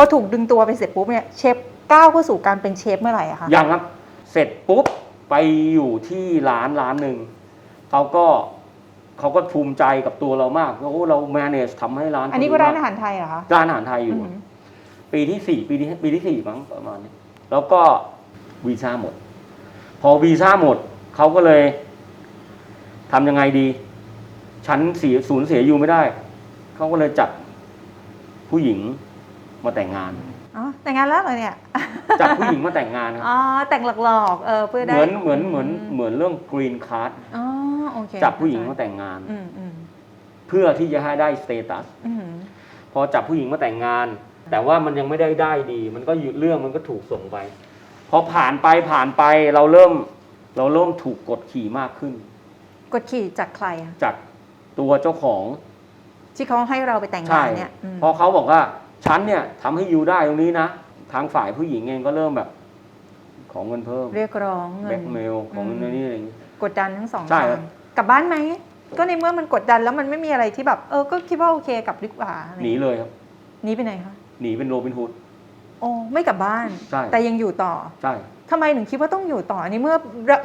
พอถูกดึงตัวไปเสร็จปุ๊บเนี่ยเชฟก้าวเข้าสู่การเป็นเชฟเมื่อไหร่อะคะยังครับ เสร็จปุ๊บไปอยู่ที่ร้านร้านหนึ่งเขาก็เขาก็ภูมิใจกับตัวเรามากว่าโอ้เรา manage ทำให้ร้านอันนี้ก็ร้านอาหารไทยเหรอคะร้านอาหารไทยอยู่อืมปีที่สี่ปีที่ปีที่สี่มั้งประมาณนี้แล้วก็วีซ่าหมด พอวีซ่าหมดเขาก็เลยทำยังไงดี ฉันเสียสูญเสียอยู่ไม่ได้ เขาก็เลยจับผู้หญิง มาแต่งงาน อ๋อแต่งงานแล้วเหรอเนี่ยจับผู้หญิงมาแต่งงานครับอ๋อแต่งหลอกๆเออเพื่อได้เหมือนเหมือนเหมือนเหมือนเรื่องกรีนคาร์ดอ๋อโอเคจับผู้หญิงมาแต่งงาน อืมอืมเพื่อที่จะให้ได้สเตตัสอืมพอจับผู้หญิงมาแต่งงาน แต่ว่ามันยังไม่ได้ได้ดี มันก็หยุดเรื่องมันก็ถูกส่งไป พอผ่านไปผ่านไปเราเริ่ม เราเริ่มถูกกดขี่มากขึ้น กดขี่จากใครอะจากตัวเจ้าของที่เขาให้เราไปแต่งใช่งานเนี่ยอืมพอเขาบอกว่า ฉันเนี่ยทำให้ยูได้ตรงนี้นะ ทางฝ่ายผู้หญิงเองก็เริ่มแบบ ของเงินเพิ่มเรียกร้องเงิแบ็น กเมลของเงินอืม นี่อะไรอย่างนี้กดดันทั้งสองใช่ทาครังบกลับบ้านไหม ก็ในเมื่อมันกดดันแล้วมันไม่มีอะไรที่แบบ เออ ก็คิดว่าโอเคกลับดีกว่าอะไรหนีเลยครับ หนีไปไหนคะ หนีเป็นโรบินฮูด โอ้ไม่กลับบ้าน ใช่ แต่ยังอยู่ต่อใช่ ทำไมถึงคิดว่าต้องอยู่ต่ออันนี้เมื่อ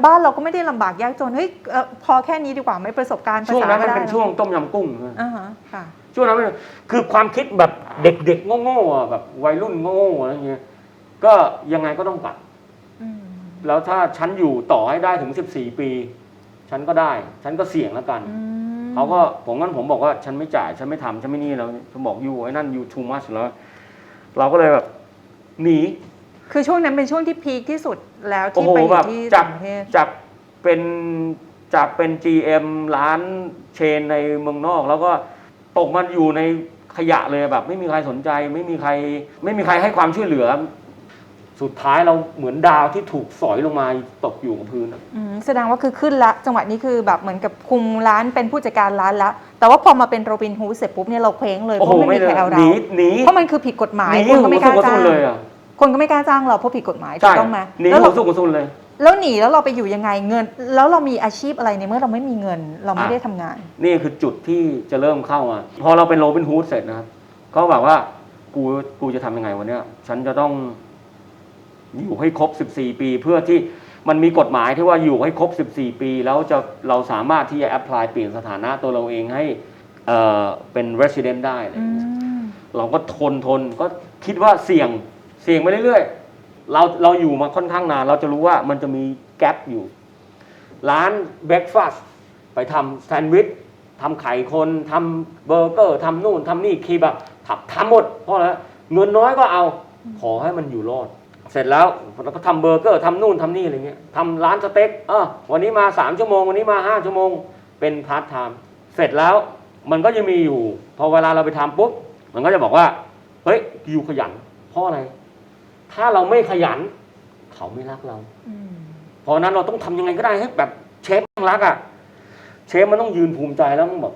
บ้านเราก็ไม่ได้ลำบากยากจน เฮ้ยเอ่อพอแค่นี้ดีกว่าไม่ประสบการณ์ภาช่วงษานั้นมันก็ได้เป็นช่วงต้มยำกุ้งอ่าฮะค่ะ ช่วงนั้นมันคือความคิดแบบเด็กๆโง่ๆอะแบบวัยรุ่นโง่ๆอะไรเงี้ยก็ยังไงก็ต้องกลับ อืมแล้วถ้าฉันอยู่ต่อให้ได้ถึง 14 ปี ฉันก็ได้ ฉันก็เสี่ยงแล้วกัน อืมเขาก็ผมงั้นผมบอกว่าฉันไม่จ่าย ฉันไม่ทำฉันไม่นี่แล้วฉันบอกอยู่ไอ้นั่นอยู่ too much แล้ว เราก็เลยแบบหนี คือช่วงนั้นเป็นช่วงที่พีคที่สุดแล้วโอ้ที่โหไปอแบยู่บที่จากต่างประเทศ จากเป็นจากเป็น GM ร้านเชนในเมืองนอก แล้วก็ ตกมันอยู่ในขยะเลยแบบ ไม่มีใครสนใจ ไม่มีใคร ไม่มีใครให้ความช่วยเหลือ สุดท้ายเราเหมือนดาวที่ถูกสอยลงมาตกอยู่กับพื้นอะอืมแสดงว่าคือขึ้นละ จังหวะนี้คือแบบเหมือนกับคุมร้านเป็นผู้จัดการร้านละ แต่ว่าพอมาเป็นโรบินฮูดเสร็จปุ๊บเนี่ยเราเคว้งเลยเพโอ้โหราะไม่ไม่มีเลใครยเอาหเรานีหนีเพราะมันคือผิดกฎหมายหนีคนหัก็วไม่กสุล้ากกระสุจ้างนเลยอะคนก็ไม่กล้าจ้างเราเพราะผิดกฎหมายถูใช่กต้องไหมหนีแล้วหัเราวสุกกระสุนเลย แล้วหนีแล้วเราไปอยู่ยังไงเงิน แล้วเรามีอาชีพอะไรในเมื่อเราไม่มีเงิน เราไม่อะได้ทำงาน นี่คือจุดที่จะเริ่มเข้ามาพอเราเป็นโรบินฮูดเสร็จนะครับเขาบอกว่ากูกูจะทำยังไงวันเนี้ย ฉันจะต้อง อยู่ให้ครบ 14 ปี เพื่อที่มันมีกฎหมายที่ว่าอยู่ให้ครบ 14 ปี แล้วจะเราสามารถที่จะแอพพลายเปลี่ยนสถานะตัวเราเองให้เอ่อเป็น resident ได้อะไรอย่างเงี้ย เราก็ทนทนก็คิดว่าเสี่ยงเสี่ยงไปเรื่อยๆ เราเราอยู่มาค่อนข้างนาน เราจะรู้ว่ามันจะมีแกลบอยู่ ร้านเบรกฟาสต์ไปทำแซนด์วิชทำไข่คนทำเบอร์เกอร์ทำนู่นทำนี่คีแบบทำทำหมดเพราะอะไรเงินน้อยก็เอา ขอให้มันอยู่รอด เสร็จแล้วเราก็ทำเบอร์เกอร์ทำนู่นทำนี่อะไรเงี้ยทำร้านสเต็กเออวันนี้มาสามชั่วโมง วันนี้มาห้าชั่วโมง เป็นพาร์ทไทม์เสร็จแล้วมันก็จะมีอยู่ พอเวลาเราไปทำปุ๊บ มันก็จะบอกว่า เฮ้ย อยู่ขยัน เพราะอะไร ถ้าเราไม่ขยัน เขาไม่รักเรา เพราะฉะนั้นเราต้องทำยังไงก็ได้ให้แบบเชฟมันรักอะ เชฟมันต้องยืนภูมิใจแล้วมันแบบ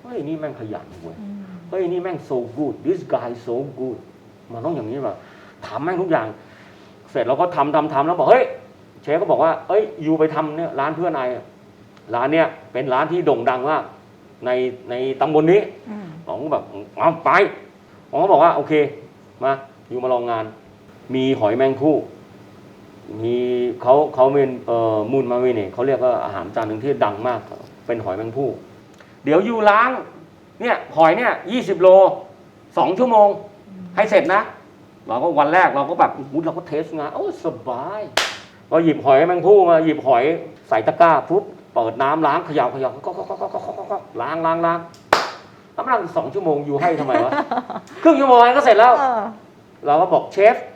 เฮ้ยนี่แม่งขยันเว้ยเฮ้ยนี่แม่ง so good this guy so good มันต้องอย่างนี้แบบทำแม่งทุกอย่าง เสร็จเราก็ทำทำทำแล้วบอกเฮ้ยเชฟก็บอกว่าเอ้ยยูไปทำเนี่ยร้านเพื่อนไออะร้านเนี่ยเป็นร้านที่โด่งดังมากในในตำบลนี้ผมก็แบบเอาไปผมก็บอกว่าโอเค มาอยู่มาลองงาน มีหอยแมงผู้มีเขาเขาเป็นเอ่อมูลมาเวเน่เขาเรียกว่าอาหารจานหนึ่งที่ดังมาก เป็นหอยแมงผู้เดี๋ยวอยู่ล้างเนี่ยหอยเนี่ยยี่สิบโลสองชั่วโมง ให้เสร็จนะ เราก็วันแรกเราก็แบบอู้เราก็เทสงานโอ้สบายเราหยิบหอยแมงผู้มาหยิบหอยใส่ตะกร้าปุ๊บเปิดน้ำล้างเขย่าเขย่าก็ก็ก็ก็ก็ก็ก็ล้างล้างล้างแล้วมันสองชั่วโมงอยู่ให้ทำไมวะครึ่งชั่วโมงก็เสร็จแล้ว เราก็บอกเชฟเส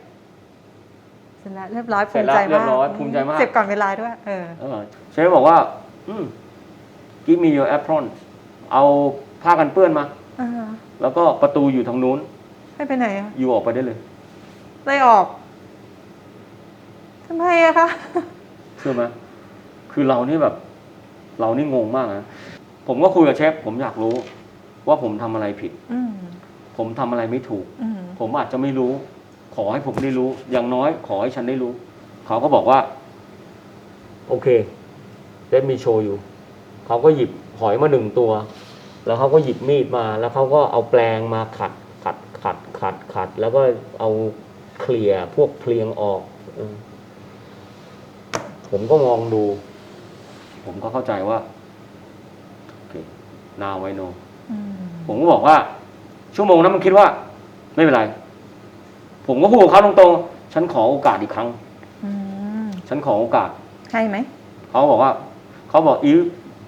ร็จแล้วเรียบร้อยเสภูร็จมิแล้วใจเรียมากบร้อยภูมิใจมาก เสร็จก่อนเวลาด้วย เออ เออเชฟบอกว่า อืม give me your apron เอาผ้ากันเปื้อนมา อ่าแล้วก็ประตูอยู่ทางนู้น ให้ไปไหนอะอยู่ออกไปได้เลยไล่ออกทำไมอะคะ เชื่อไหมคือเรานี่แบบ เรานี่งงมากนะ ผมก็คุยกับเชฟ ผมอยากรู้ ว่าผมทำอะไรผิด อืมผมทำอะไรไม่ถูก อืมผมอาจจะไม่รู้ ขอให้ผมได้รู้ อย่างน้อยขอให้ฉันได้รู้ เขาก็บอกว่า โอเค let me show you เขาก็หยิบหอยมาหนึ่งตัว แล้วเขาก็หยิบมีดมา แล้วเขาก็เอาแปลงมาขัด ขัด ขัด ขัด ขัด แล้วก็เอาเคลียร์พวกเพลียงออกเออผมก็มองดู ผมก็เข้าใจว่าโอเคนาไวโนอืมผมก็บอกว่า ชั่วโมงนั้นมันคิดว่า ไม่เป็นไร ผมก็พูดกับเขาตรงๆ ฉันขอโอกาสอีกครั้ง อืมฉันขอโอกาสให้ไหม เขาบอกว่า เขาบอกอีฟ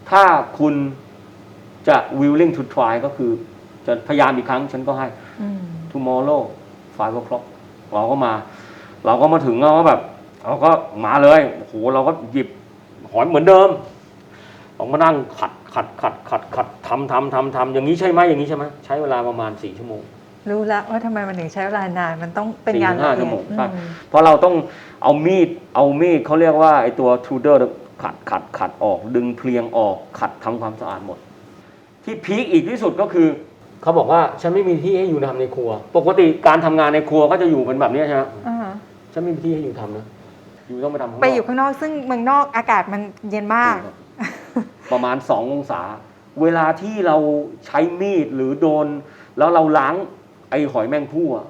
ถ้าคุณจะ willing to try ก็คือ จะพยายามอีกครั้ง ฉันก็ให้ อืม tomorrow five o'clock เราก็มา เราก็มาถึงเราก็แบบ เราก็มาเลยโอ้โหเราก็หยิบหอยเหมือนเดิมเราก็นั่งขัดขัดขัดขัดขัดทำทำทำทำอย่างนี้ใช่ไหมอย่างนี้ใช่ไหมใช้เวลาประมาณสี่ชั่วโมง รู้ละว่าทำไมมันถึงใช้เวลานานมันต้องเป็นงานสี่ถึงห้าละเอีชั่ยวดโมงอืใช่มเพราะเราต้องเอามีดเอามีดเขาเรียกว่าไอตัวทูเดอร์ขัดขัดขัดออกดึงเพลียงออกขัดทำความสะอาดหมด ที่พีคอีกที่สุดก็คือ เขาบอกว่าฉันไม่มีที่ให้อยู่ทำในครัว ปกติการทำงานในครัวก็จะอยู่เป็นแบบนี้ใช่ไหมอ่าฉันไม่มีที่ให้อยู่ทำนะอยู่ต้องไปทำข้างนอกไปอยู่ข้างนอกซึ่งเมืองนอกอากาศมันเย็นมากครับ ประมาณสององศา เวลาที่เราใช้มีดหรือโดน แล้วเราล้าง ไอหอยแมงผู้อะ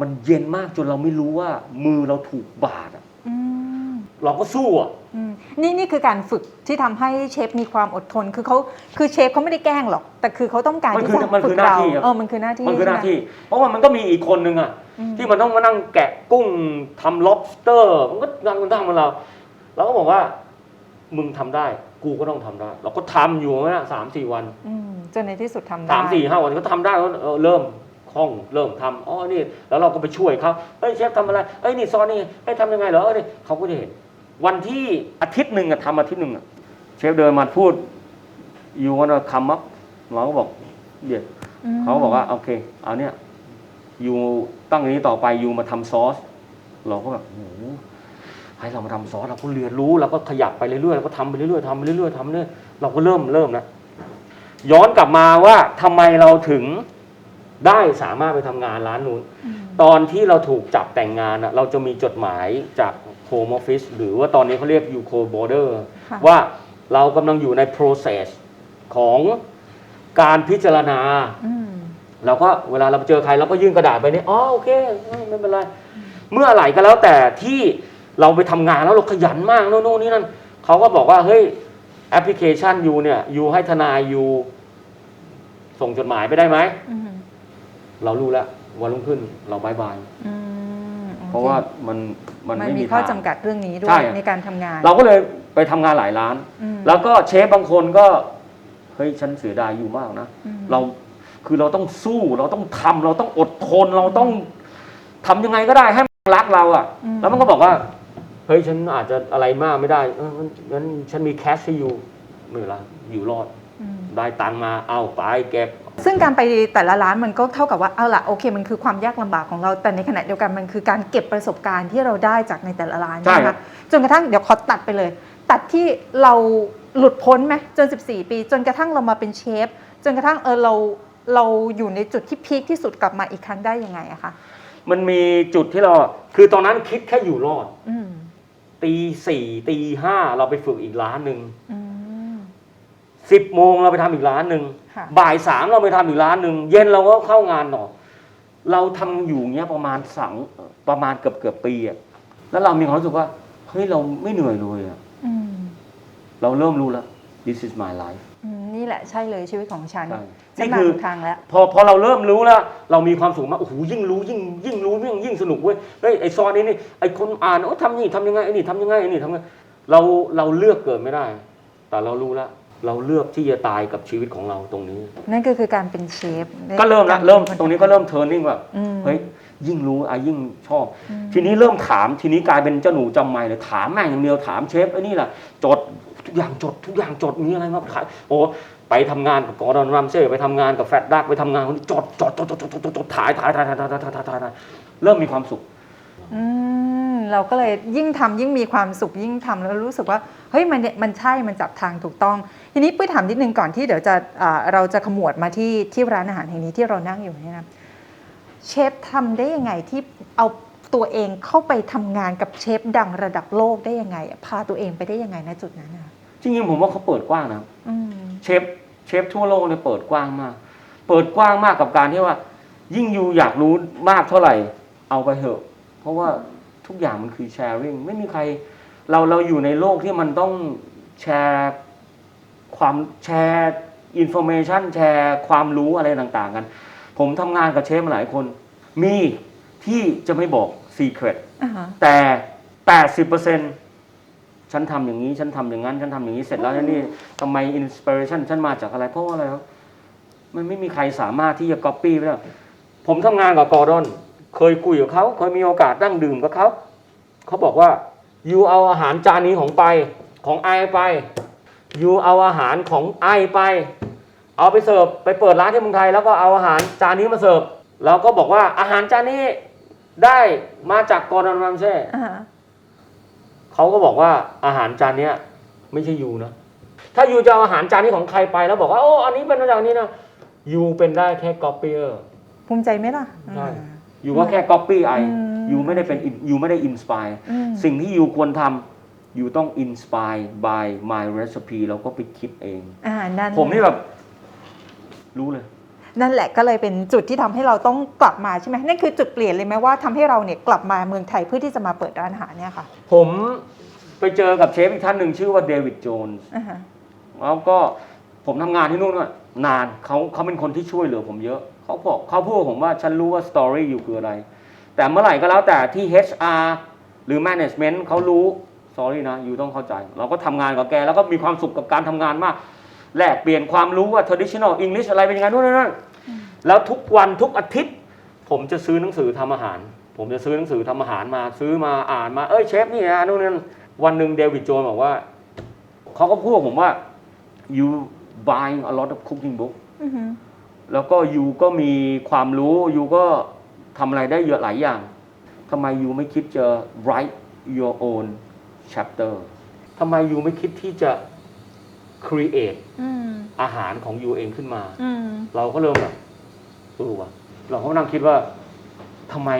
มันเย็นมากจนเราไม่รู้ว่า มือเราถูกบาดอะอืมเราก็สู้อะอืมนี่นี่คือการฝึกที่ทำให้เชฟมีความอดทนคือเขาคือเชฟเขาไม่ได้แกล้งหรอก แต่คือเขาต้องการมันที่คือจะมันฝึคือกหน้าเราที่ครับ เออมันคือหน้าที่มันคือหน้าใช่ไที่ เพราะว่ามันก็มีอีกคนนึงอะอืมที่มันต้องมานั่งแกะกุ้งทำ lobster มันก็นั่งมันนั่งมาเราเราก็บอกว่า มึงทำได้ กูก็ต้องทำได้ เราก็ทำอยู่นะสามสี่วันอืมจนในที่สุดทำได้สามสี่ห้าวันก็ทำได้ก็เออเริ่ม คล่องเริ่มทำอ๋อนี่ แล้วเราก็ไปช่วยเขาเอ้ยเชฟทำอะไรเอ้ยนี่ซอสนี่เอ้ยทำยังไงเหรอเอ้ยนี่เขาก็จะเห็น วันที่อาทิตย์หนึ่งอะทำอาทิตย์หนึ่งอะเชฟเดินมาพูดอยู่วันคำมับเราก็บอกเดี๋ยวมเขาบอกว่าโอเคเอาเนี่ยยูตั้งอย่างนี้ต่อไปยูมาทำซอส เราก็แบบโอ้โหให้เรามาทำซอสเราก็เรียนรู้เราก็ขยับไปเรื่อยๆเราก็ทำไปเรื่อยๆทำไปเรื่อยๆทำไปเรื่อยเราก็เริ่มเริ่มแล้วย้อนกลับมาว่าทำไมเราถึง ได้สามารถไปทำงานร้านนู้นอืมตอนที่เราถูกจับแต่งงานอะเราจะมีจดหมายจาก Home Office หรือว่าตอนนี้เขาเรียก UCO Border ค่ะว่าเรากำลังอยู่ใน process ของการพิจารณา อืมเราก็เวลาเราไปเจอใครเราก็ยื่นกระดาษไปนี่อ๋อโอเคเออไม่เป็นไร เมื่อไหร่ก็แล้วแต่ที่เราไปทำงานแล้วเราขยันมากโน่นโน่นนี่นั่นเขาก็บอกว่าเฮ้ยแอปพลิเคชันยูเนี่ยยูให้ทนายยูส่งจดหมายไปได้ไหม อืม เรารู้แล้ววันรุ่งขึ้นเราบายบาย อืมโอคเพราะว่ามันมันมันไม่มีมีข้อทาง จำกัดเรื่องนี้ด้วใช่ยอะในการทำงานเราก็เลยไปทำงานหลายร้าน อืมแล้วก็เชฟบางคนก็เฮ้ยฉันเสียดายอยู่มากนะ อืม เราคือเราต้องสู้เราต้องทำเราต้องอดทนเราต้องทำยังไงก็ได้ให้มันรักเราอะ่ะ อืม แล้วมันก็บอกว่า เฮ้ยฉันอาจจะอะไรมากไม่ได้เอองั้นงั้นฉันมีแคชให้อยู่ไม่เป็นไรอยู่รอด อืมได้ตังค์มาเอาไปเก็บ ซึ่งการไปแต่ละร้านมันก็เท่ากับว่าเอาล่ะโอเคมันคือความยากลำบากของเราแต่ในขณะเดียวกันมันคือการเก็บประสบการณ์ที่เราได้จากในแต่ละร้านใช่ไหมครัคะบ จนกระทั่งเดี๋ยวขอตัดไปเลย ตัดที่เราหลุดพ้นไหมจน 14 ปี จนกระทั่งเรามาเป็นเชฟจนกระทั่งเออเราเราอยู่ในจุดที่พีคที่สุดกลับมาอีกครั้งได้ยังไงอะคะมันมีจุดที่เรา คือตอนนั้นคิดแค่อยู่รอด อืมตีสี่ตีห้าเราไปฝึกอีกร้านหนึ่งอืมสิบโมงเราไปทำอีกร้านหนึ่งค่ะ บ่ายสามเราไปทำอีกร้านหนึ่งเย็นเราก็เข้างานต่อเราทำอยู่เงี้ยประมาณสองประมาณเกือบเกือบปีอะแล้วเรามีความรู้สึกว่าเฮ้ยเราไม่เหนื่อยเลยอะอืมเราเริ่มรู้แล้ว this is my life อืมนี่แหละใช่เลยชีวิตของฉันใช่ฉันนี่มาคือถูกทางแล้วพอพอเราเริ่มรู้แล้วเรามีความสุขมากโอ้โหยิ่งรู้ยิ่งยิ่งรู้ยิ่งยิ่งสนุกเว้ยเฮ้ยไอซอนนี้นี่ไอคนอ่านโอ้ทำนี่ทำยังไงไอนี่ทำยังไงไอนี่ทำยังไงเราเราเลือกเกิดไม่ได้ แต่เรารู้แล้ว เราเลือกที่จะตายกับชีวิตของเราตรงนี้ นั่นก็คือการเป็นเชฟก็เริ่มละเริ่มตรงนี้ก็เริ่มเทิร์นนิ่งแบบเฮ้ยยิ่งรู้อ้ยิ่งชอบ ทีนี้เริ่มถามทีนี้กลายเป็นเจ้าหนูจำไม่เลยถามแม่อย่างเดียวถามเชฟไอ้นี่แหละจดทุกอย่างจดทุกอย่างจดมีอะไรมาขายโอ้ไปทำงานกับกอร์ดอนรัมเซ่ไปทำงานกับแฟตดักไปทำงานคนนี้จดจดจดจดจดจดถ่ายถ่ายถ่ายถ่ายถ่ายถ่ายถ่ายเริ่มมีความสุข เราก็เลยยิ่งทำยิ่งมีความสุขยิ่งทำแล้วรู้สึกว่าเฮ้ยมันเนี่ยมันใช่มันจับทางถูกต้อง ทีนี้ปุ้ยถามนิดนึงก่อนที่เดี๋ยวจะอ่าเราจะขมวดมาที่ที่ร้านอาหารแห่งนี้ที่เรานั่งอยู่เนี่ยนะเชฟทำได้ยังไงที่เอาตัวเองเข้าไปทำงานกับเชฟดังระดับโลกได้ยังไงอะพาตัวเองไปได้ยังไงณจุดนั้นนะจริงๆผมว่าเขาเปิดกว้างนะอืมเชฟเชฟทั่วโลกเนี่ยเปิดกว้างมาก เปิดกว้างมากกับการที่ว่า ยิ่งยูอยากรู้มากเท่าไหร่ เอาไปเถอะ เพราะว่า ทุกอย่างมันคือแชร์ริ่งไม่มีใคร เราเราอยู่ในโลกที่มันต้องแชร์ความแชร์อินโฟเมชันแชร์ความรู้อะไรต่างๆกัน ผมทำงานกับเชฟมาหลายคน มีที่จะไม่บอก Secret อ่าฮะแต่ 80%ฉันทำอย่างนี้ ฉันทำอย่างนั้น ฉันทำอย่างนี้เสร็จแล้วนี่ทำไมอินสปิเรชันฉันมาจากอะไร เพราะว่าอะไรครับมันไม่มีใครสามารถที่จะก๊อปปี้ได้ผมทำงานกับกอร์ดอน เคยคุยกับเขาเคยมีโอกาสนั่งดื่มกับเขาเขาบอกว่ายูเอาอาหารจานนี้ของไปของไอไปยูเอาอาหารของไอไป เอาไปเสิร์ฟไปเปิดร้านที่เมืองไทย แล้วก็เอาอาหารจานนี้มาเสิร์ฟแล้วก็บอกว่าอาหารจานนี้ได้มาจากกอร์ดอนรัมเซ่อ่าฮะเขาก็บอกว่าอาหารจานเนี้ย ไม่ใช่ยูนะถ้ายูจะเอาอาหารจานนี้ของใครไปแล้วบอกว่าโอ้อันนี้เป็นมาจากนี้นะยูเป็นได้แค่ก๊อปปี้เออร์ภูมิใจไหมล่ะใช่ อ่ายูก็แค่ก๊อปปี้ไออืมยูไม่ได้เป็นยูไม่ได้อินสปายอืมสิ่งที่ยูควรทำยูต้องอินสปาย by my recipe แล้วก็ไปคิดเองอ่านั่นผมนี่แบบ รู้เลย นั่นแหละก็เลยเป็นจุดที่ทำให้เราต้องกลับมาใช่ไหมนั่นคือจุดเปลี่ยนเลยไหมว่าทำให้เราเนี่ยกลับมาเมืองไทยเพื่อที่จะมาเปิดร้านอาหารเนี่ยค่ะ ผมไปเจอกับเชฟอีกท่านหนึ่งชื่อว่าเดวิดโจนส์อ่าฮะแล้วก็ผมทำงานที่นู่นน่ะนานเขาเขาเป็นคนที่ช่วยเหลือผมเยอะ เขาบอกเขาพูดผมว่าฉันรู้ว่าสตอรี่อยู่คืออะไร แต่เมื่อไหร่ก็แล้วแต่ที่ HR หรือ Management เขารู้ sorry นะอยู่ต้องเข้าใจ เราก็ทำงานกับแก แล้วก็มีความสุขกับการทำงานมาก แลกเปลี่ยนความรู้ว่า traditional English อะไรเป็นยังไงนู่นนั่นแล้วทุกวันทุกอาทิตย์ ผมจะซื้อหนังสือทำอาหาร ผมจะซื้อหนังสือทำอาหารมา ซื้อมาอ่านมาเอ้ยเชฟนี่นะนู่นนั่นวันหนึ่งเดวิดโจนบอกว่าเขาก็พูดผมว่า you buying a lot of cooking book อือฮึ แล้วก็ยูก็มีความรู้ยูก็ทำอะไรได้เยอะหลายอย่างทำไมยูไม่คิดจะ write your own chapter ทำไมยูไม่คิดที่จะ create อืมอาหารของยูเองขึ้นมาอืมเราก็เริ่มแบบเออวะเราก็นั่งคิดว่าทำไม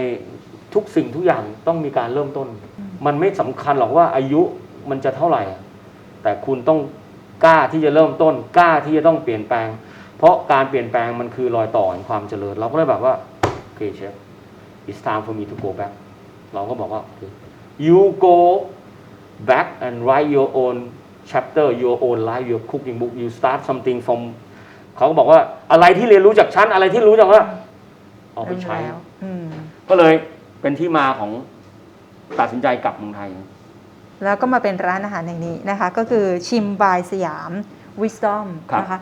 ทุกสิ่งทุกอย่างต้องมีการเริ่มต้น มันไม่สำคัญหรอกว่าอายุมันจะเท่าไหร่อะแต่คุณต้องกล้าที่จะเริ่มต้น กล้าที่จะต้องเปลี่ยนแปลง เพราะการเปลี่ยนแปลงมันคือรอยต่อแห่งความเจริญ เราก็เลยแบบว่าโอเคเชฟ it's time for me to go back เราก็บอกว่า okay, you go back and write your own chapter your own life your cooking book you start something from เขาก็บอกว่าอะไรที่เรียนรู้จากฉัน อะไรที่รู้จากว่าเอาไปใช้แล้วอืมก็เลยเป็นที่มาของตัดสินใจกลับเมืองไทย แล้วก็มาเป็นร้านอาหารแห่งนี้นะคะ ก็คือชิมบายสยาม Wisdom ครับนะคะ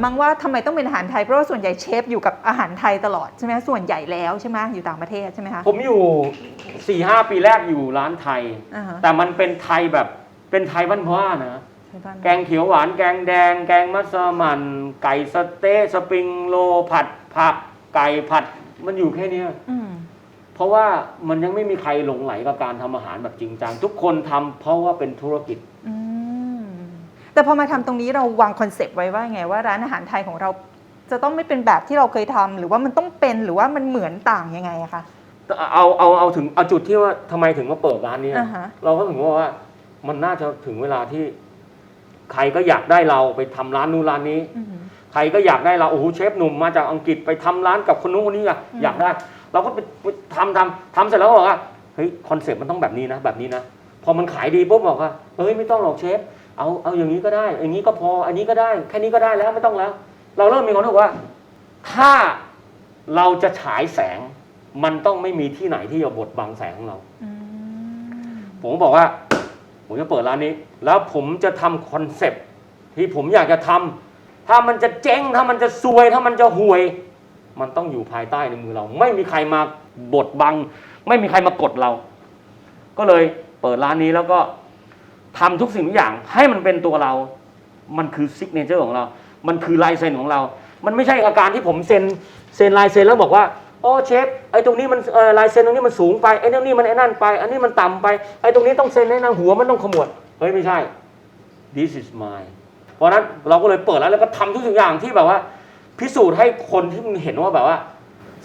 แล้วมั้งว่าทำไมต้องเป็นอาหารไทยเพราะว่าส่วนใหญ่เชฟอยู่กับอาหารไทยตลอดใช่ไหมส่วนใหญ่แล้วใช่ไหมอยู่ต่างประเทศใช่ไหมคะผมอยู่สี่ห้าปีแรกอยู่ร้านไทยอ่าฮะแต่มันเป็นไทยแบบเป็นไทยบ้านพ่อนะใช่บ้านแกงเขียวหวานแกงแดง แกงมัสมั่นไก่สะเต๊ะสปริงโลผัดผักไก่ผัดมันอยู่แค่เนี้ยอืมเพราะว่ามันยังไม่มีใครหลงไหลกับการทำอาหารแบบจริงจังทุกคนทำเพราะว่าเป็นธุรกิจอืม แต่พอมาทำตรงนี้เราวางคอนเซปต์ไว้ว่าไงว่าร้านอาหารไทยของเราจะต้องไม่เป็นแบบที่เราเคยทำหรือว่ามันต้องเป็นหรือว่ามันเหมือนต่างยังไงอะคะเอาเอาเอาถึงเอาจุดที่ว่าทำไมถึงมาเปิดร้านเนี้ยอ่าฮะเราก็ถึงว่าว่ามันน่าจะถึงเวลาที่ ใครก็อยากได้เราไปทำร้านนู้นร้านนี้อืมใครก็อยากได้เราโอ้โหเชฟหนุ่มมาจากอังกฤษไปทำร้านกับคนนู้นคนนี้อยากอืมอยากได้ เราก็ไปไปทำทำทำเสร็จแล้วก็บอกว่าเฮ้ยคอนเซ็ปต์มันต้องแบบนี้นะแบบนี้นะพอมันขายดีปุ๊บบอกว่าเฮ้ยไม่ต้องหรอกเชฟ เอาเอาอย่างนี้ก็ได้ อย่างนี้ก็พอ อันนี้ก็ได้ แค่นี้ก็ได้แล้วไม่ต้องแล้ว เราเริ่มมีความรู้สึกว่า ถ้าเราจะฉายแสง มันต้องไม่มีที่ไหนที่จะบดบังแสงของเราอืมผมก็บอกว่า ผมจะเปิดร้านนี้ แล้วผมจะทำคอนเซปต์ที่ผมอยากจะทำถ้ามันจะเจ๊งถ้ามันจะซวย ถ้ามันจะห่วย มันต้องอยู่ภายใต้ในมือเรา ไม่มีใครมาบดบัง ไม่มีใครมากดเรา ก็เลยเปิดร้านนี้แล้วก็ ทำทุกสิ่งทุกอย่างให้มันเป็นตัวเรา มันคือซิกเนเจอร์ของเรา มันคือลายเซ็นของเรา มันไม่ใช่อาการที่ผมเซ็นเซ็นลายเซ็นแล้วบอกว่าโอ้เชฟไอ้ตรงนี้มันลายเซ็นตรงนี้มันสูงไปไอ้ตรงนี้มันไอ้นั่นไป อันนี้มันต่ำไปไอ้ตรงนี้ต้องเซ็นให้นางหัวมันต้องขมวดเฮ้ยไม่ใช่ this is mine เพราะนั้นเราก็เลยเปิดแล้วแล้วก็ทำทุกสิ่งอย่างที่แบบว่า พิสูจน์ให้คนที่มันเห็นว่าแบบว่า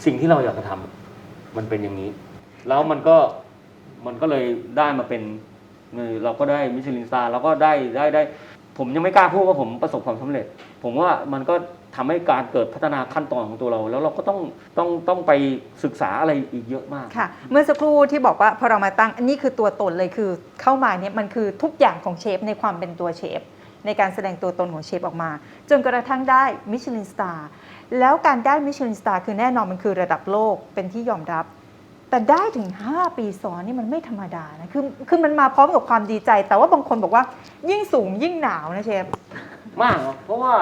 สิ่งที่เราอยากจะทมันเป็นอย่างนี้ แล้วมันก็มันก็เลยได้มาเป็น เราก็ได้มิชลินสตาร์เราก็ได้ได้ได้ ผมยังไม่กล้าพูดว่าผมประสบความสำเร็จ ผมว่ามันก็ทำให้การเกิดพัฒนาขั้นตอนของตัวเรา แล้วเราก็ต้องต้องต้องไปศึกษาอะไรอีกเยอะมากค่ะ เมื่อสักครู่ที่บอกว่าพอเรามาตั้งอันนี้คือตัวตนเลยคือเข้ามาเนี่ยมันคือทุกอย่างของเชฟในความเป็นตัวเชฟในการแสดงตัวตนของเชฟออกมา จนกระทั่งได้มิชลินสตาร์แล้วการได้มิชลินสตาร์คือแน่นอนมันคือระดับโลกเป็นที่ยอมรับ แต่ได้ถึง 5 ปีซ้อนนี่มันไม่ธรรมดานะคือคือมันมาพร้อมกับความดีใจ แต่ว่าบางคนบอกว่ายิ่งสูงยิ่งหนาวนะเชฟมากครับเพราะว่า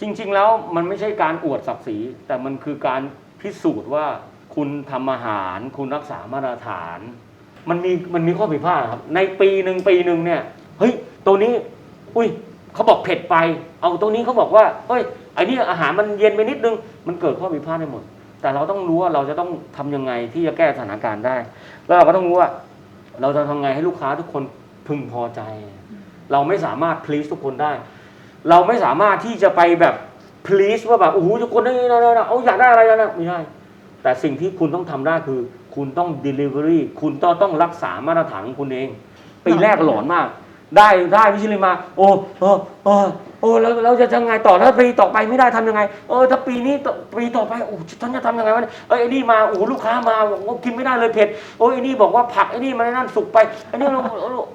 จริง ๆ แล้วมันไม่ใช่การอวดศักดิ์ศรีแต่มันคือการพิสูจน์ว่าคุณทำอาหาร คุณรักษามาตรฐาน มันมีมันมีข้อผิดพลาดครับ ในปีหนึ่งปีหนึ่งเนี่ยเฮ้ยตัวนี้ อุ้ยเขาบอกเผ็ดไป เอาตัวนี้เขาบอกว่าเฮ้ยไอ้นี่อาหารมันเย็นไปนิดนึง มันเกิดข้อผิดพลาดได้หมด แต่เราต้องรู้ว่าเราจะต้องทำยังไงที่จะแก้สถานการณ์ได้ แล้วเราก็ต้องรู้ว่า เราจะทำไงให้ลูกค้าทุกคนพึงพอใจ เราไม่สามารถ please ทุกคนได้ เราไม่สามารถที่จะไปแบบ please ว่าแบบโอ้โหทุกคนได้นะนะนะเอาอยากได้อะไรนะไม่ใช่แต่สิ่งที่คุณต้องทำได้คือ คุณต้อง delivery คุณต้องต้องรักษามาตรฐานของคุณเองปีแรกหลอนมาก ได้ได้วิชิลินมา โอ้เออเออโอ้แล้วเราจะยังไงต่อถ้าปีต่อไปไม่ได้ทำยังไงเออถ้าปีนี้ต่อปีต่อไปโอ้ฉันจะทำยังไงวะเนี่ยเอ้ยไอ้นี่มาโอ้ลูกค้ามาบอกว่ากินไม่ได้เลยเผ็ดโอ้ยไอ้นี่บอกว่าผักไอ้นี่มันนั่นสุกไปไอ้นี่เรา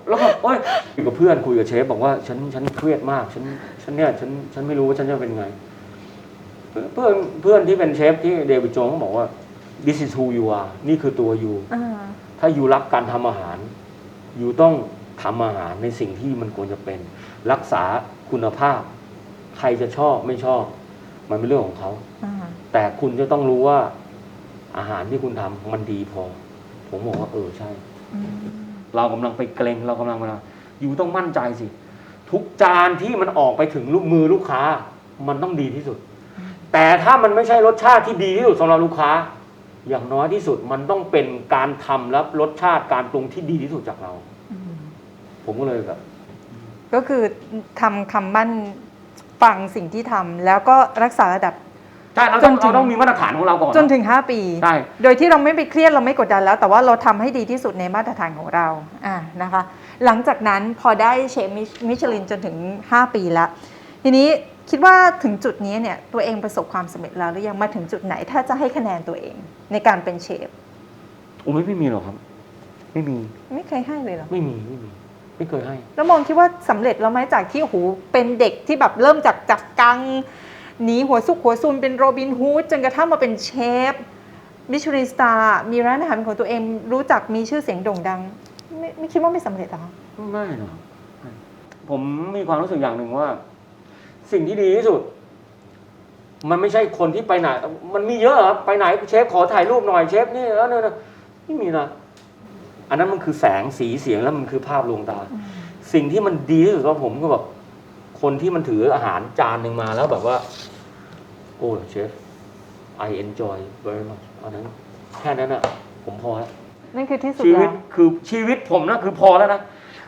แล้วก็โอ้ยคุยกับเพื่อนคุยกับเชฟบอกว่าฉันฉันเครียดมากฉันฉันเนี่ยฉันฉันไม่รู้ว่าฉันจะเป็นไง เพื่อนเพื่อนที่เป็นเชฟที่เดวิดโจงเขาบอกว่า this is who you are นี่คือตัวยูถ้าอยู่รักการทำอาหารอยู่ต้อง ทำอาหารในสิ่งที่มันควรจะเป็น รักษาคุณภาพ ใครจะชอบไม่ชอบ มันเป็นเรื่องของเขา แต่คุณจะต้องรู้ว่า อาหารที่คุณทำมันดีพอ ผมบอกว่าเออใช่ เรากำลังไปเกรงเรากำลังมาอยู่ต้องมั่นใจสิ ทุกจานที่มันออกไปถึงลูกมือลูกค้า มันต้องดีที่สุด แต่ถ้ามันไม่ใช่รสชาติที่ดีที่สุดสำหรับลูกค้า อย่างน้อยที่สุดมันต้องเป็นการทำและรสชาติการปรุงที่ดีที่สุดจากเรา ผมก็เลยแบบ ก็คือทำคำมั่นฟังสิ่งที่ทำแล้วก็รักษาระดับ ใช่เราต้องจนถึง เราต้องมีมาตรฐานของเราก่อนจนถึง 5 ปี ใช่ โดยที่เราไม่ไปเครียดเราไม่กดดันแล้ว แต่ว่าเราทำให้ดีที่สุดในมาตรฐานของเราอ่านะคะ หลังจากนั้นพอได้เชฟมิชมิชลินจนถึง 5 ปีแล้วทีนี้คิดว่าถึงจุดนี้เนี่ยตัวเองประสบความสำเร็จแล้วหรือยังมาถึงจุดไหนถ้าจะให้คะแนนตัวเองในการเป็นเชฟ โอ้ไม่ไม่มีหรอกครับ ไม่มีไม่เคยให้เลยเหรอ ไม่มีไม่มี ไม่เคยให้ แล้วมองคิดว่าสำเร็จแล้วไหมจากที่โอ้โหเป็นเด็กที่แบบเริ่มจากจากกังหนีหัวซุกหัวซุนเป็นโรบินฮูดจนกระทั่งมาเป็นเชฟมิชลินสตาร์มีร้านอาหารเป็นของตัวเองรู้จักมีชื่อเสียงโด่งดัง ไม่ไม่คิดว่าไม่สำเร็จเหรอคะไม่หรอกผมมีความรู้สึกอย่างหนึ่งว่า สิ่งที่ดีที่สุด มันไม่ใช่คนที่ไปไหน มันมีเยอะครับไปไหนเชฟขอถ่ายรูปหน่อยเชฟนี่แล้วเนี่ยไม่มีนะ อันนั้นมันคือแสงสีเสียงแล้วมันคือภาพลวงตา สิ่งที่มันดีที่สุดสำหรับผมก็แบบคนที่มันถืออาหารจานหนึ่งมาแล้วแบบว่า โอ้เชฟ I enjoy very much อันนั้นแค่นั้นอะผมพอแล้วนั่นคือที่สุดชีวิแล้ตวคือชีวิตผมนะคือพอแล้วนะ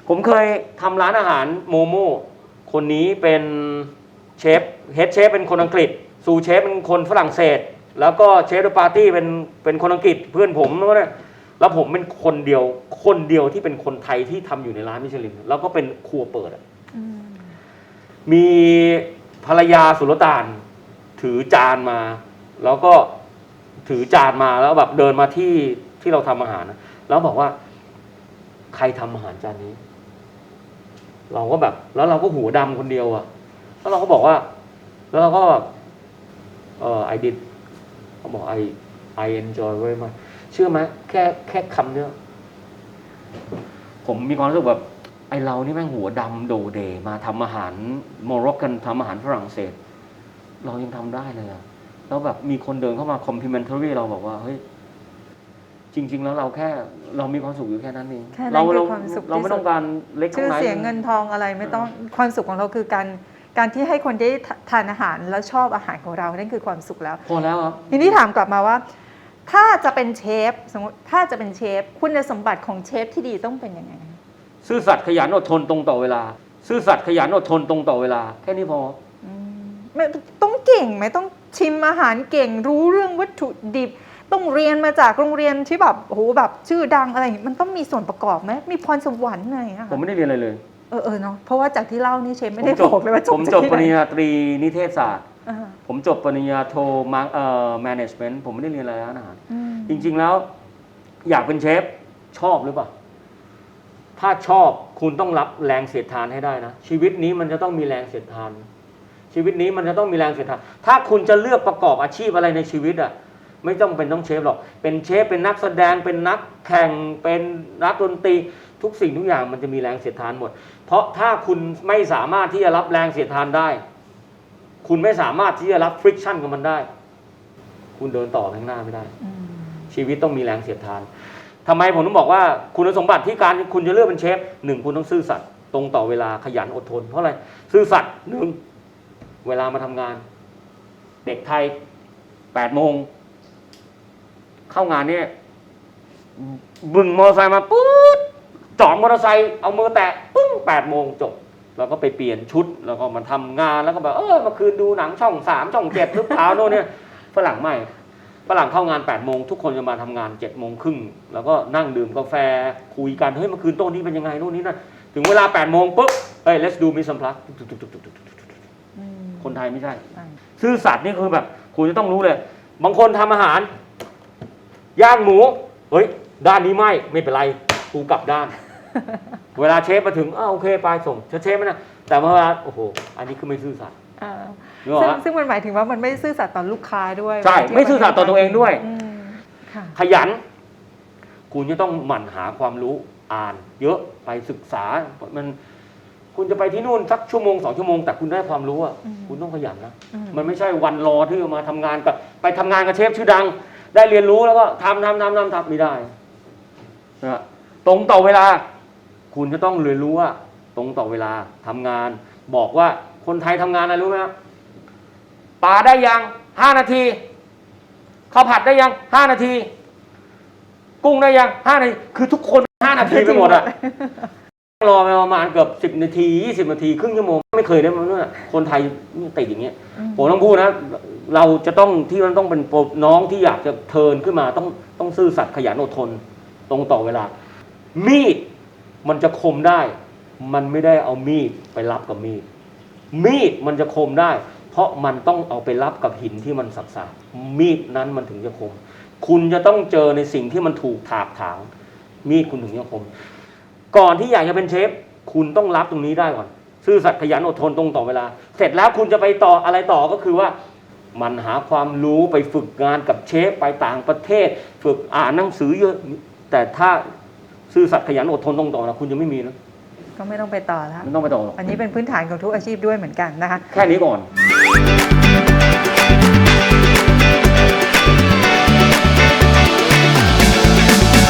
ผมเคยทำร้านอาหารโมโม่คนนี้เป็นเชฟเฮดเชฟเป็นคนอังกฤษซูเชฟเป็นคนฝรั่งเศส แล้วก็เชฟเดอะปาร์ตี้เป็นเป็นคนอังกฤษเพื่อนผมแล้วเนี่ย แล้วผมเป็นคนเดียว คนเดียวที่เป็นคนไทยที่ทำอยู่ในร้านมิชลิน แล้วก็เป็นครัวเปิดอะอืมมีภรรยาสุลต่าน ถือจานมา แล้วก็ถือจานมาแล้วแบบเดินมาที่ที่เราทำอาหารนะแล้วบอกว่า ใครทำอาหารจานนี้ เราก็แบบ แล้วเราก็หูดำคนเดียวอะแล้วเราก็บอกว่า แล้วเราก็แบบเออ I did เขาบอก I I enjoy very much เชื่อไหมแค่แค่คำเนี้ยผมมีความรู้สึกแบบไอเรานี่แม่งหัวดำโดเดมาทำอาหารโมร็อกกันทำอาหารฝรั่งเศส เรายังทำได้เลยอะแล้วแบบมีคนเดินเข้ามา complimentary เราบอกว่าเฮ้ยจริง ๆ แล้วเราแค่เรามีความสุขอยู่แค่นั้นเองแค่นั้นเราคือเราความสุขเราที่ไม่สุต้ดองการเล็กชื่อท่าไหนเสียงเงินทองอะไรไม่ต้องความสุขของเราคือการการที่ให้คนได้ทานอาหารแล้วชอบอาหารของเรานั่นคือความสุขแล้วพอแล้วครับทีนี้ถามกลับมาว่า ถ้าจะเป็นเชฟสมมติถ้าจะเป็นเชฟ คุณสมบัติของเชฟที่ดีต้องเป็นยังไง ซื่อสัตย์ขยันอดทนตรงต่อเวลา ซื่อสัตย์ขยันอดทนตรงต่อเวลา แค่นี้พออืมไม่ต้องเก่งไหมต้องชิมอาหารเก่งรู้เรื่องวัตถุดิบ ต้องเรียนมาจากโรงเรียนที่แบบโอ้โหแบบชื่อดังอะไรอย่างงี้มันต้องมีส่วนประกอบไหมมีพรสวรรค์อะไรอย่างเงี้ยผมไม่ได้เรียนอะไรเลย เออเออเนาะเพราะว่าจากที่เล่านี่เชฟไม่ผได้มจบบอกเลยว่าจบผมจากจบที่ปไหนริญญาตรีนิเทศศาสตร์อ่า ผมจบปริญญาโทมาเอ่อ management ผมไม่ได้เรียนอะไรร้านอาหารอืมจริง ๆ แล้ว อยากเป็นเชฟชอบหรือเปล่า ถ้าชอบคุณต้องรับแรงเสียดทานให้ได้นะ ชีวิตนี้มันจะต้องมีแรงเสียดทาน ชีวิตนี้มันจะต้องมีแรงเสียดทาน ถ้าคุณจะเลือกประกอบอาชีพอะไรในชีวิตอะไม่ต้องเป็นต้องเชฟหรอก เป็นเชฟเป็นนักแสดงเป็นนักแข่งเป็นนักดนตรีทุกสิ่งทุกอย่างมันจะมีแรงเสียดทานหมด เพราะถ้าคุณไม่สามารถที่จะรับแรงเสียดทานได้ คุณไม่สามารถที่จะรับฟริกชันกับมันได้ คุณเดินต่อข้างหน้าไม่ได้ ชีวิตต้องมีแรงเสียดทานทำไมผมต้องบอกว่าคุณสมบัติที่การคุณจะเลือกเป็นเชฟหนึ่งคุณต้องซื่อสัตย์ตรงต่อเวลาขยันอดทน เพราะอะไรซื่อสัตย์หนึ่งเวลามาทำงาน เด็กไทยแปดโมงเข้างานเนี่ยบึงมอเตอร์ไซค์มาปุ๊บจอดมอเตอร์ไซค์เอามือแตะปึ้งแปดโมงจบ แล้วก็ไปเปลี่ยนชุดแล้วก็มาทำงานแล้วก็แบบเออเมื่อคืนดูหนังช่องสามช่องเจ็ดหรือเปล่าโน่นเนี่ยฝรั่งไม่ฝรั่งเข้างาน8ปดโมงทุกคนจะมาทำงาน7จ็ดโมงครึ่งแล้วก็นั่งดื่มกาแฟคุยกันเฮ้ยเมื่อคืนโต๊ะนี้เป็นยังไงโน่นนี่นั่นถึงเวลา8ปดโมงปุ๊บเฮ้ย let's do miss some plus อืมคนไทยไม่ใช่อ่าซื่อสัตย์นี่คือแบบ คุณจะต้องรู้เลย บางคนทำอาหารย่างหมู เฮ้ย ด้านนี้ไม่ไม่เป็นไรกูกลับด้าน เวลาเชฟมาถึงอ้าวโอเคไปส่งเชฟเชฟไม่นะแต่เวลาโอ้โห อันนี้คือไม่ซื่อสัตย์ อ่านึกออกซึ่งปะซึ่งมันหมายถึงว่ามันไม่ซื่อสัตย์ต่อลูกค้าด้วยใช่ที่ไม่ซื่อสัตย์ต่อตัวเองด้วย อืมค่ะขยัน คุณจะต้องหมั่นหาความรู้อ่าน เยอะไปศึกษา มันคุณจะไปที่นู่นสักชั่วโมงสองชั่วโมง แต่คุณได้ความรู้อะอืมคุณต้องขยันนะ อืม มันไม่ใช่วันรอที่จะมาทำงานกับไปทำงานกับเชฟชื่อดัง ได้เรียนรู้แล้วก็ทำทำทำทำทำไม่ได้นะตรงต่อเวลา คุณจะต้องเรียนรู้ว่าตรงต่อเวลาทำงาน บอกว่าคนไทยทำงานอะไรรู้ไหมครับปลาได้ยังห้านาทีข้าวผัดได้ยังห้านาที กุ้งได้ยังห้านาทีคือทุกคนห้านาทีไปหมดอะรอไปประมาณเกือบสิบนาทียี่สิบนาทีครึ่งชั่วโมงไม่เคยได้มาเนี่ยคนไทยนี่ติดอย่างเงี้ยอืมผมต้องพูดนะเราจะต้องที่มันต้องเป็นโปรน้องที่อยากจะเทิร์นขึ้นมาต้องต้องซื่อสัตย์ขยันอดทนตรงต่อเวลา มีด มันจะคมได้ มันไม่ได้เอามีดไปรับกับมีด มีดมันจะคมได้ เพราะมันต้องเอาไปรับกับหินที่มันสักๆมีดนั้นมันถึงจะคม คุณจะต้องเจอในสิ่งที่มันถูกถากถาง มีดคุณถึงจะคม ก่อนที่อยากจะเป็นเชฟ คุณต้องรับตรงนี้ได้ก่อน ซื่อสัตย์ขยันอดทนตรงต่อเวลา เสร็จแล้วคุณจะไปต่ออะไรต่อก็คือว่ามันหาความรู้ไปฝึกงานกับเชฟไปต่างประเทศ ฝึกอ่านหนังสือเยอะ แต่ถ้า ซื่อสัตย์ขยันอดทนตรงต่อนะคุณจะไม่มีนะก็ไม่ต้องไปต่อแล้วไม่ต้องไปต่อหรอกอันนี้เป็นพื้นฐานของทุกอาชีพด้วยเหมือนกันนะคะ แค่นี้ก่อนค